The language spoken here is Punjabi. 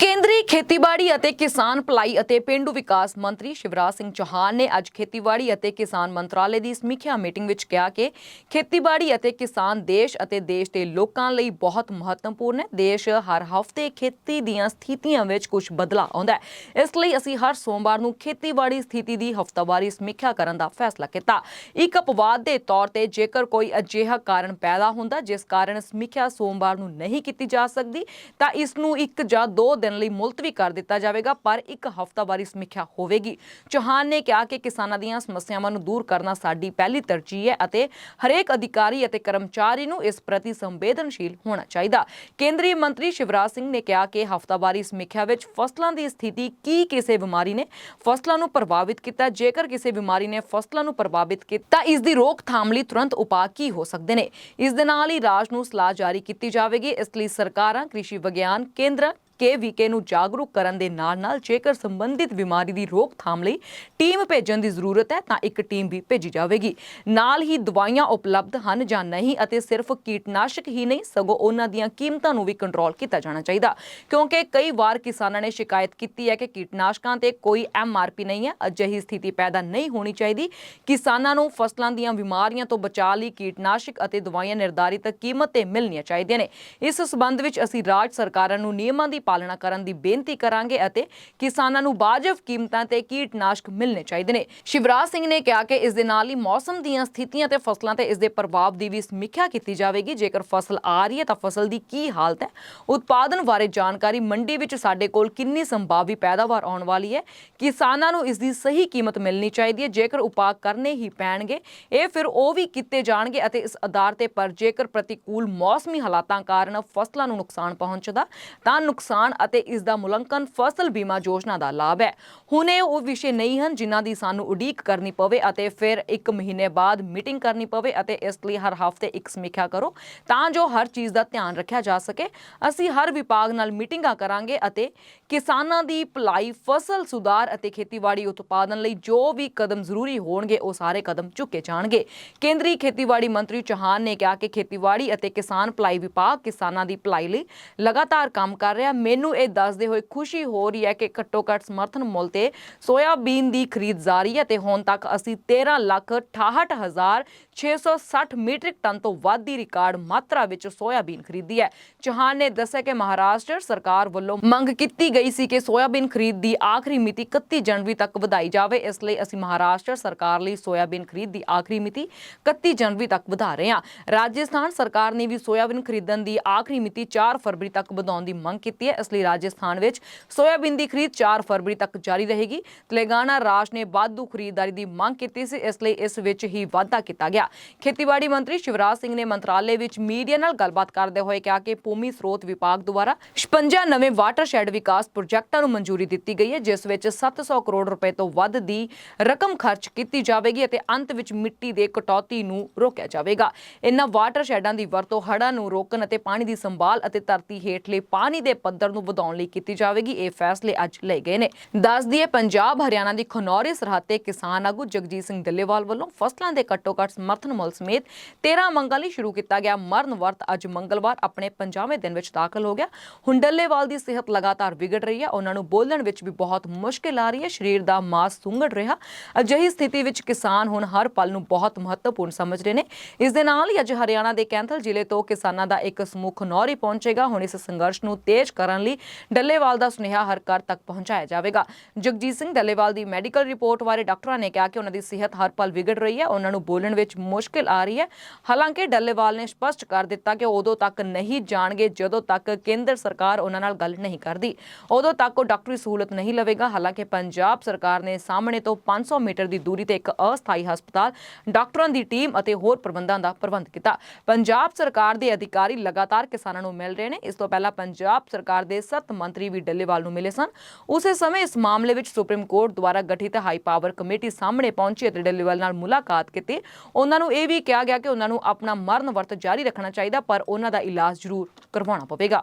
ਕੇਂਦਰ ਖੇਤੀਬਾੜੀ ਅਤੇ ਕਿਸਾਨ ਭਲਾਈ ਅਤੇ ਪਿੰਡੂ ਵਿਕਾਸ ਮੰਤਰੀ ਸ਼ਿਵਰਾਜ ਸਿੰਘ ਚੌਹਾਨ ਨੇ ਅੱਜ ਖੇਤੀਬਾੜੀ ਅਤੇ ਕਿਸਾਨ ਮੰਤਰਾਲੇ ਦੀ ਸਮੀਖਿਆ ਮੀਟਿੰਗ ਵਿੱਚ ਕਿਹਾ ਕਿ ਖੇਤੀਬਾੜੀ ਅਤੇ ਕਿਸਾਨ ਦੇਸ਼ ਅਤੇ ਦੇਸ਼ ਦੇ ਲੋਕਾਂ ਲਈ ਬਹੁਤ ਮਹੱਤਵਪੂਰਨ ਹੈ। ਦੇਸ਼ ਹਰ ਹਫ਼ਤੇ ਖੇਤੀ ਦੀਆਂ ਸਥਿਤੀਆਂ ਵਿੱਚ ਕੁਝ ਬਦਲਾਅ ਆਉਂਦਾ ਹੈ। ਇਸ ਲਈ ਅਸੀਂ ਹਰ ਸੋਮਵਾਰ ਨੂੰ ਖੇਤੀਬਾੜੀ ਸਥਿਤੀ ਦੀ ਹਫ਼ਤਾਵਾਰੀ ਸਮੀਖਿਆ ਕਰਨ ਦਾ ਫੈਸਲਾ ਕੀਤਾ। ਇੱਕ ਅਪਵਾਦ ਦੇ ਤੌਰ ਤੇ ਜੇਕਰ ਕੋਈ ਅਜਿਹਾ ਕਾਰਨ ਪੈਦਾ ਹੁੰਦਾ, ਜਿਸ ਕਾਰਨ ਸਮੀਖਿਆ ਸੋਮਵਾਰ ਨੂੰ ਨਹੀਂ ਕੀਤੀ ਜਾ ਸਕਦੀ, ਤਾਂ ਇਸ ਨੂੰ ਇੱਕ ਜਾਂ ਦੋ ਦਿਨ ਲਈ ਮੁਲਤਵੀ ਕਰ ਦਿੱਤਾ ਜਾਵੇਗਾ, ਪਰ ਇੱਕ ਹਫ਼ਤਾਵਾਰੀ ਸਮੀਖਿਆ ਹੋਵੇਗੀ। ਚੌਹਾਨ ਨੇ ਕਿਹਾ ਕਿ ਕਿਸਾਨਾਂ ਦੀਆਂ ਸਮੱਸਿਆਵਾਂ ਨੂੰ ਦੂਰ ਕਰਨਾ ਸਾਡੀ ਪਹਿਲੀ ਤਰਜੀਹ ਹੈ ਅਤੇ ਹਰੇਕ ਅਧਿਕਾਰੀ ਅਤੇ ਕਰਮਚਾਰੀ ਨੂੰ ਇਸ ਪ੍ਰਤੀ ਸੰਵੇਦਨਸ਼ੀਲ ਹੋਣਾ ਚਾਹੀਦਾ। ਕੇਂਦਰੀ ਮੰਤਰੀ ਸ਼ਿਵਰਾਜ ਸਿੰਘ ਨੇ ਕਿਹਾ ਕਿ ਹਫ਼ਤਾਵਾਰੀ ਸਮੀਖਿਆ ਵਿੱਚ ਫਸਲਾਂ ਦੀ ਸਥਿਤੀ ਕੀ ਕਿਸੇ ਬਿਮਾਰੀ ਨੇ ਫਸਲਾਂ ਨੂੰ ਪ੍ਰਭਾਵਿਤ ਕੀਤਾ, ਜੇਕਰ ਕਿਸੇ ਬਿਮਾਰੀ ਨੇ ਫਸਲਾਂ ਨੂੰ ਪ੍ਰਭਾਵਿਤ ਕੀਤਾ ਇਸ ਦੀ ਰੋਕਥਾਮ ਲਈ ਤੁਰੰਤ ਉਪਾਅ ਕੀ ਹੋ ਸਕਦੇ ਨੇ? ਇਸ ਦੇ ਨਾਲ ਹੀ ਰਾਜ ਨੂੰ ਸਲਾਹ ਜਾਰੀ ਕੀਤੀ ਜਾਵੇਗੀ। ਇਸ ਲਈ ਸਰਕਾਰਾਂ, ਕ੍ਰਿਸ਼ੀ ਵਿਗਿਆਨ ਕੇਂਦਰ ਕੇਵੀਕੇ ਨੂੰ ਜਾਗਰੂਕ ਕਰਨ ਦੇ ਨਾਲ-ਨਾਲ ਜੇਕਰ ਸੰਬੰਧਿਤ ਬਿਮਾਰੀ ਦੀ ਰੋਕਥਾਮ ਲਈ ਟੀਮ ਭੇਜਣ ਦੀ ਜ਼ਰੂਰਤ ਹੈ, ਤਾਂ ਇੱਕ ਟੀਮ ਵੀ ਭੇਜੀ ਜਾਵੇਗੀ। ਨਾਲ ਹੀ ਦਵਾਈਆਂ ਉਪਲਬਧ ਹਨ ਜਾਂ ਨਹੀਂ ਅਤੇ ਸਿਰਫ ਕੀਟਨਾਸ਼ਕ ਹੀ ਨਹੀਂ, ਸਗੋਂ ਉਹਨਾਂ ਦੀਆਂ ਕੀਮਤਾਂ ਨੂੰ ਵੀ ਕੰਟਰੋਲ ਕੀਤਾ ਜਾਣਾ ਚਾਹੀਦਾ। ਕਿਉਂਕਿ ਕਈ ਵਾਰ ਕਿਸਾਨਾਂ ਨੇ ਸ਼ਿਕਾਇਤ ਕੀਤੀ ਹੈ ਕਿ ਕੀਟਨਾਸ਼ਕਾਂ ਤੇ ਕੋਈ ਐਮਆਰਪੀ ਨਹੀਂ ਹੈ, ਅਜਿਹੀ ਸਥਿਤੀ ਪੈਦਾ ਨਹੀਂ ਹੋਣੀ ਚਾਹੀਦੀ। ਕਿਸਾਨਾਂ ਨੂੰ ਫਸਲਾਂ ਦੀਆਂ ਬਿਮਾਰੀਆਂ ਤੋਂ ਬਚਾਅ ਲਈ ਕੀਟਨਾਸ਼ਕ ਅਤੇ ਦਵਾਈਆਂ ਨਿਰਧਾਰਿਤ ਕੀਮਤ ਤੇ ਮਿਲਣੀਆਂ ਚਾਹੀਦੀਆਂ ਨੇ। ਇਸ ਸਬੰਧ ਵਿੱਚ ਅਸੀਂ ਰਾਜ ਸਰਕਾਰਾਂ ਨੂੰ ਨਿਯਮਾਂ ਦੀ ਪਾਲਣਾ ਕਰਨ ਦੀ ਬੇਨਤੀ ਕਰਾਂਗੇ ਅਤੇ ਕਿਸਾਨਾਂ ਨੂੰ ਵਾਜਬ ਕੀਮਤਾਂ ਤੇ ਕੀਟਨਾਸ਼ਕ ਮਿਲਣੇ ਚਾਹੀਦੇ ਨੇ। ਸ਼ਿਵਰਾਜ ਸਿੰਘ ਨੇ ਕਿਹਾ ਕਿ ਇਸ ਦੇ ਨਾਲ ਹੀ ਮੌਸਮ ਦੀਆਂ ਸਥਿਤੀਆਂ ਤੇ ਫਸਲਾਂ ਤੇ ਇਸ ਦੇ ਪ੍ਰਭਾਵ ਦੀ ਵੀ ਸਮੀਖਿਆ ਕੀਤੀ ਜਾਵੇਗੀ। ਜੇਕਰ ਫਸਲ ਆ ਰਹੀ ਹੈ ਤਾਂ ਫਸਲ ਦੀ ਕੀ ਹਾਲਤ ਹੈ? ਉਤਪਾਦਨ ਬਾਰੇ ਜਾਣਕਾਰੀ ਮੰਡੀ ਵਿੱਚ ਸਾਡੇ ਕੋਲ ਕਿੰਨੀ ਸੰਭਾਵੀ ਪੈਦਾਵਾਰ ਆਉਣ ਵਾਲੀ ਹੈ? ਕਿਸਾਨਾਂ ਨੂੰ ਇਸ ਦੀ ਸਹੀ ਕੀਮਤ ਮਿਲਣੀ ਚਾਹੀਦੀ ਹੈ। ਜੇਕਰ ਉਪਾਅ ਕਰਨੇ ਹੀ ਪੈਣਗੇ, ਇਹ ਫਿਰ ਉਹ ਵੀ ਕੀਤੇ ਜਾਣਗੇ ਅਤੇ ਇਸ ਆਧਾਰ ਤੇ ਪਰ ਜੇਕਰ ਪ੍ਰਤੀਕੂਲ ਮੌਸਮੀ ਹਾਲਾਤਾਂ ਕਾਰਨ ਫਸਲਾਂ ਨੂੰ ਨੁਕਸਾਨ ਪਹੁੰਚਦਾ, ਤਾਂ ਨੁਕਸਾਨ ਅਤੇ ਇਸ ਦਾ ਮੁਲਾਂਕਣ ਫਸਲ ਬੀਮਾ ਯੋਜਨਾ ਦਾ ਲਾਭ ਹੈ। ਹੁਣ ਇਹ ਉਹ ਵਿਸ਼ੇ ਨਹੀਂ ਹਨ ਜਿਨ੍ਹਾਂ ਦੀ ਸਾਨੂੰ ਉਡੀਕ ਕਰਨੀ ਪਵੇ ਅਤੇ ਫਿਰ ਇੱਕ ਮਹੀਨੇ ਬਾਅਦ ਮੀਟਿੰਗ ਕਰਨੀ ਪਵੇ ਅਤੇ ਇਸ ਲਈ ਹਰ ਹਫ਼ਤੇ ਇੱਕ ਸਮੀਖਿਆ ਕਰੋ ਤਾਂ ਜੋ ਹਰ ਚੀਜ਼ ਦਾ ਧਿਆਨ ਰੱਖਿਆ ਜਾ ਸਕੇ। ਅਸੀਂ ਹਰ ਵਿਭਾਗ ਨਾਲ ਮੀਟਿੰਗਾਂ ਕਰਾਂਗੇ ਅਤੇ ਕਿਸਾਨਾਂ ਦੀ ਭਲਾਈ, ਫਸਲ ਸੁਧਾਰ ਅਤੇ ਖੇਤੀਬਾੜੀ ਉਤਪਾਦਨ ਲਈ ਜੋ ਵੀ ਕਦਮ ਜ਼ਰੂਰੀ ਹੋਣਗੇ ਉਹ ਸਾਰੇ ਕਦਮ ਚੁੱਕੇ ਜਾਣਗੇ। ਕੇਂਦਰੀ ਖੇਤੀਬਾੜੀ ਮੰਤਰੀ ਚੌਹਾਨ ਨੇ ਕਿਹਾ ਕਿ ਖੇਤੀਬਾੜੀ ਅਤੇ ਕਿਸਾਨ ਭਲਾਈ ਵਿਭਾਗ ਕਿਸਾਨਾਂ ਦੀ ਭਲਾਈ ਲਈ ਲਗਾਤਾਰ ਕੰਮ ਕਰ ਰਿਹਾ। ਮੈਨੂੰ ਇਹ ਦੱਸਦੇ ਹੋਏ ਖੁਸ਼ੀ ਹੋ ਰਹੀ ਹੈ ਕਿ ਘੱਟੋ ਘੱਟ ਸਮਰਥਨ ਮੁੱਲ ਤੇ ਸੋਇਆਬੀਨ ਦੀ ਖਰੀਦ ਜਾਰੀ ਹੈ ਤੇ ਹੁਣ ਤੱਕ ਅਸੀਂ 13 ਲੱਖ 68 ਹਜ਼ਾਰ 660 ਮੀਟ੍ਰਿਕ ਟਨ ਤੋਂ ਵੱਧ ਦੀ ਰਿਕਾਰਡ ਮਾਤਰਾ ਵਿੱਚ ਸੋਇਆਬੀਨ ਖਰੀਦੀ ਹੈ। ਚੌਹਾਨ ਨੇ ਦੱਸਿਆ ਕਿ ਮਹਾਰਾਸ਼ਟਰ ਸਰਕਾਰ ਵੱਲੋਂ ਮੰਗ ਕੀਤੀ ਗਈ ਸੀ ਕਿ ਸੋਇਆਬੀਨ ਖਰੀਦ ਦੀ ਆਖਰੀ ਮਿਤੀ 31 ਜਨਵਰੀ ਤੱਕ ਵਧਾਈ ਜਾਵੇ। ਇਸ ਲਈ ਅਸੀਂ ਮਹਾਰਾਸ਼ਟਰ ਸਰਕਾਰ ਲਈ ਸੋਇਆਬੀਨ ਖਰੀਦ ਦੀ ਆਖਰੀ ਮਿਤੀ 31 ਜਨਵਰੀ ਤੱਕ ਵਧਾ ਰਹੇ ਹਾਂ। ਰਾਜਸਥਾਨ ਸਰਕਾਰ ਨੇ ਵੀ ਸੋਇਆਬੀਨ ਖਰੀਦਣ ਦੀ ਆਖਰੀ ਮਿਤੀ 4 ਫਰਵਰੀ ਤੱਕ ਵਧਾਉਣ ਦੀ ਮੰਗ ਕੀਤੀ ਹੈ। ਇਸ ਲਈ ਰਾਜਸਥਾਨ ਵਿੱਚ ਸੋਇਆਬੀਨ ਦੀ ਖਰੀਦ 4 ਫਰਵਰੀ ਤੱਕ ਜਾਰੀ ਰਹੇਗੀ। ਤੇਲੰਗਾਨਾ ਰਾਜ ਨੇ ਵਾਧੂ ਖਰੀਦਦਾਰੀ ਦੀ ਮੰਗ ਕੀਤੀ ਸੀ, ਇਸ ਲਈ ਇਸ ਵਿੱਚ ਹੀ ਵਾਧਾ ਕੀਤਾ ਗਿਆ। ਖੇਤੀਬਾੜੀ ਮੰਤਰੀ ਸ਼ਿਵਰਾਜ ਸਿੰਘ ਨੇ ਮੰਤਰਾਲੇ ਵਿੱਚ ਮੀਡੀਆ ਨਾਲ ਗੱਲਬਾਤ ਕਰਦੇ ਹੋਏ ਕਿਹਾ ਕਿ ਭੂਮੀ ਸਰੋਤ ਵਿਭਾਗ ਦੁਆਰਾ 56 ਨਵੇਂ ਵਾਟਰਸ਼ੈਡ ਵਿਕਾਸ ਪ੍ਰੋਜੈਕਟਾਂ ਨੂੰ ਮਨਜ਼ੂਰੀ ਦਿੱਤੀ ਗਈ ਹੈ, ਜਿਸ ਵਿੱਚ 700 ਕਰੋੜ ਰੁਪਏ ਤੋਂ ਵੱਧ ਦੀ ਰਕਮ ਖਰਚ ਕੀਤੀ ਜਾਵੇਗੀ ਅਤੇ ਅੰਤ ਵਿੱਚ ਮਿੱਟੀ ਦੇ ਕਟੌਤੀ ਨੂੰ ਰੋਕਿਆ ਜਾਵੇਗਾ। ਇਨ੍ਹਾਂ ਵਾਟਰਸ਼ੈਡਾਂ ਦੀ ਵਰਤੋਂ ਹੜ੍ਹਾਂ ਨੂੰ ਰੋਕਣ ਅਤੇ ਪਾਣੀ ਦੀ ਸੰਭਾਲ ਅਤੇ ਧਰਤੀ ਹੇਠਲੇ ਪਾਣੀ ਦੇ ਪੱਧਰ ਨੂੰ ਵਧਾਉਣ ਲਈ ਕੀਤੀ ਜਾਵੇਗੀ। ਇਹ ਫੈਸਲੇ ਅੱਜ ਲਏ ਗਏ ਨੇ। ਦੱਸ ਦਈਏ ਪੰਜਾਬ, ਹਰਿਆਣਾ ਦੀ ਖਨੌਰੀ ਸਰਹੱਦ ਤੇ ਕਿਸਾਨ ਆਗੂ ਜਗਜੀਤ ਸਿੰਘ ਡੱਲੇਵਾਲ ਵੱਲੋਂ ਫਸਲਾਂ ਦੇ ਘੱਟੋ ਘੱਟ ਸਮਰਥਨ ਮੁੱਲ ਸਮੇਤ 13 ਮੰਗਾਂ ਲਈ ਸ਼ੁਰੂ ਕੀਤਾ ਗਿਆ। ਮਰਨ ਵਰਤ ਅੱਜ ਮੰਗਲਵਾਰ ਆਪਣੇ 50ਵੇਂ ਦਿਨ ਵਿੱਚ ਦਾਖਲ ਹੋ ਗਿਆ। ਹੁਣ ਡੱਲੇਵਾਲ ਦੀ ਸਿਹਤ ਲਗਾਤਾਰ ਵਿਗੜ ਰਹੀ ਹੈ। ਉਹਨਾਂ ਨੂੰ ਬੋਲਣ ਵਿੱਚ ਵੀ ਬਹੁਤ ਮੁਸ਼ਕਿਲ ਆ ਰਹੀ ਹੈ। ਸਰੀਰ ਦਾ ਮਾਸ ਸੁੰਗੜ ਰਿਹਾ। ਅਜਿਹੀ ਸਥਿਤੀ ਵਿੱਚ ਕਿਸਾਨ ਹੁਣ ਹਰ ਪਲ ਨੂੰ ਬਹੁਤ ਮਹੱਤਵਪੂਰਨ ਸਮਝ ਰਹੇ ਨੇ। ਇਸ ਦੇ ਨਾਲ ਹੀ ਅੱਜ ਹਰਿਆਣਾ ਦੇ ਕੈਂਥਲ ਜ਼ਿਲ੍ਹੇ ਤੋਂ ਕਿਸਾਨਾਂ ਦਾ ਇੱਕ ਸਮੂਹ ਖਨੌਰੀ ਪਹੁੰਚੇਗਾ। ਹੁਣ ਇਸ ਸੰਘਰਸ਼ ਨੂੰ ਤੇਜ਼ ਕਰਨ ਲਈ ਡੱਲੇਵਾਲ ਦਾ ਸੁਨੇਹਾ ਹਰ ਘਰ ਤੱਕ ਪਹੁੰਚਾਇਆ ਜਾਵੇਗਾ। ਜਗਜੀਤ ਸਿੰਘ ਡੱਲੇਵਾਲ ਦੀ ਮੈਡੀਕਲ ਰਿਪੋਰਟ ਬਾਰੇ ਡਾਕਟਰਾਂ ਨੇ ਕਿਹਾ ਕਿ ਉਹਨਾਂ ਦੀ ਸਿਹਤ ਹਰ ਪਲ ਵਿਗੜ ਰਹੀ ਹੈ। ਉਹਨਾਂ ਨੂੰ ਬੋਲਣ ਵਿੱਚ ਮੁਸ਼ਕਿਲ ਆ ਰਹੀ ਹੈ। ਹਾਲਾਂਕਿ ਡੱਲੇਵਾਲ ਨੇ ਸਪਸ਼ਟ ਕਰ ਦਿੱਤਾ ਕਿ ਉਦੋਂ ਤੱਕ ਨਹੀਂ ਜਾਣਗੇ ਜਦੋਂ ਤੱਕ ਕੇਂਦਰ ਸਰਕਾਰ ਉਹਨਾਂ ਨਾਲ ਗੱਲ ਨਹੀਂ ਕਰਦੀ। ਉਦੋਂ ਤੱਕ ਉਹ ਡਾਕਟਰੀ ਸਹੂਲਤ ਨਹੀਂ ਲਵੇਗਾ। ਹਾਲਾਂਕਿ ਪੰਜਾਬ ਸਰਕਾਰ ਨੇ ਸਾਹਮਣੇ ਤੋਂ 500 ਮੀਟਰ ਦੀ ਦੂਰੀ ਤੇ ਇੱਕ ਅਸਥਾਈ ਹਸਪਤਾਲ, ਡਾਕਟਰਾਂ ਦੀ ਟੀਮ ਅਤੇ ਹੋਰ ਪ੍ਰਬੰਧਾਂ ਦਾ ਪ੍ਰਬੰਧ ਕੀਤਾ। ਪੰਜਾਬ ਸਰਕਾਰ ਦੇ ਅਧਿਕਾਰੀ ਲਗਾਤਾਰ ਕਿਸਾਨਾਂ ਨੂੰ ਮਿਲ ਰਹੇ ਨੇ। ਇਸ ਤੋਂ ਪਹਿਲਾਂ ਪੰਜਾਬ ਸਰਕਾਰ ਦੇ ਸੱਤ ਮੰਤਰੀ ਵੀ ਡੱਲੇਵਾਲ ਨੂੰ ਮਿਲੇ ਸਨ। ਉਸੇ ਸਮੇਂ ਇਸ ਮਾਮਲੇ ਵਿੱਚ ਸੁਪਰੀਮ ਕੋਰਟ ਦੁਆਰਾ ਗਠਿਤ ਹਾਈ ਪਾਵਰ ਕਮੇਟੀ ਸਾਹਮਣੇ ਪਹੁੰਚੀ ਅਤੇ ਡੱਲੇਵਾਲ ਨਾਲ ਮੁਲਾਕਾਤ ਕੀਤੀ। ਉਹਨਾਂ ਨੂੰ ਇਹ ਵੀ ਕਿਹਾ ਗਿਆ ਕਿ ਉਹਨਾਂ ਨੂੰ ਆਪਣਾ ਮਰਨ ਵਰਤ ਜਾਰੀ ਰੱਖਣਾ ਚਾਹੀਦਾ, ਪਰ ਉਹਨਾਂ ਦਾ ਇਲਾਜ ਜ਼ਰੂਰ ਕਰਵਾਉਣਾ ਪਵੇਗਾ।